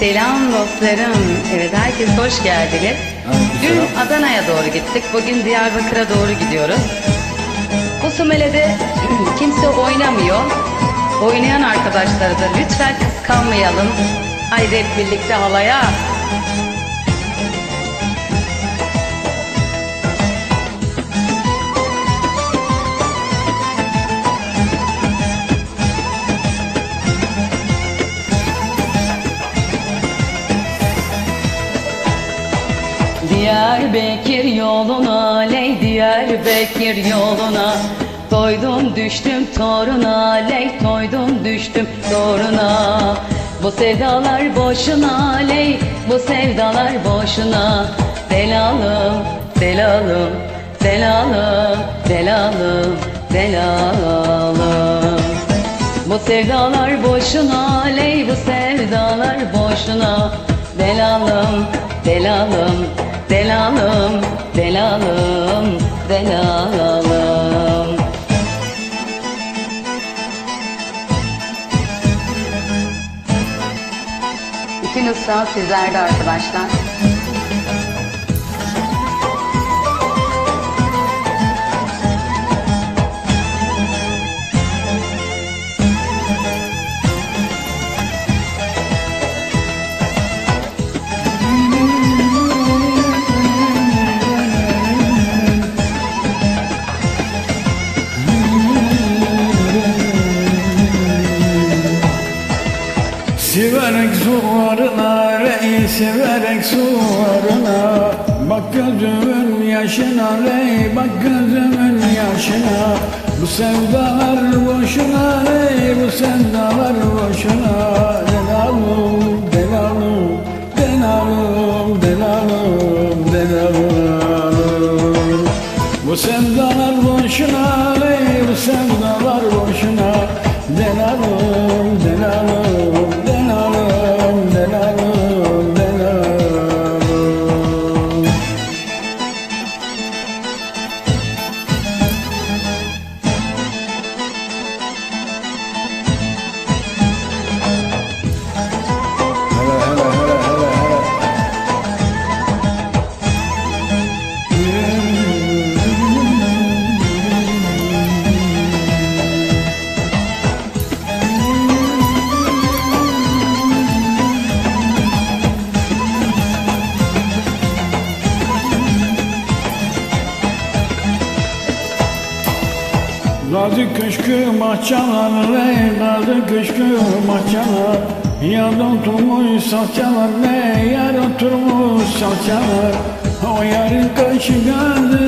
Selam dostlarım. Evet herkes hoş geldiniz. Dün Adana'ya doğru gittik. Bugün Diyarbakır'a doğru gidiyoruz. Bu sumelede kimse oynamıyor. Oynayan arkadaşları da lütfen kıskanmayalım. Haydi hep birlikte halaya. Diyarbakır yoluna, ley Diyarbakır yoluna. Toydum düştüm toruna, ley toydum düştüm toruna. Bu sevdalar boşuna, ley bu sevdalar boşuna. Delalım, delalım, delalım, delalım, delalım. Bu sevdalar boşuna, ley bu sevdalar boşuna Delalım, delalım, delalım, delalım, delalım Bütün ısrar sizlerde arkadaşlar. Severek sularına, rey severek sularına Bak gözümün yaşına, rey bak gözümün yaşına. Bu sevdalar boşuna, rey bu sevdalar boşuna. Delalım, delalım, delalım, delalım, delalım Bu sevdalar boşuna, rey bu sevdalar boşuna. Delalım, delalım, Gazi köşkü mahçalar ey Gazi köşkü mahçalar. Yar oturmuş salçalar ne Yar oturmuş salçalar. O yarın kaşı ne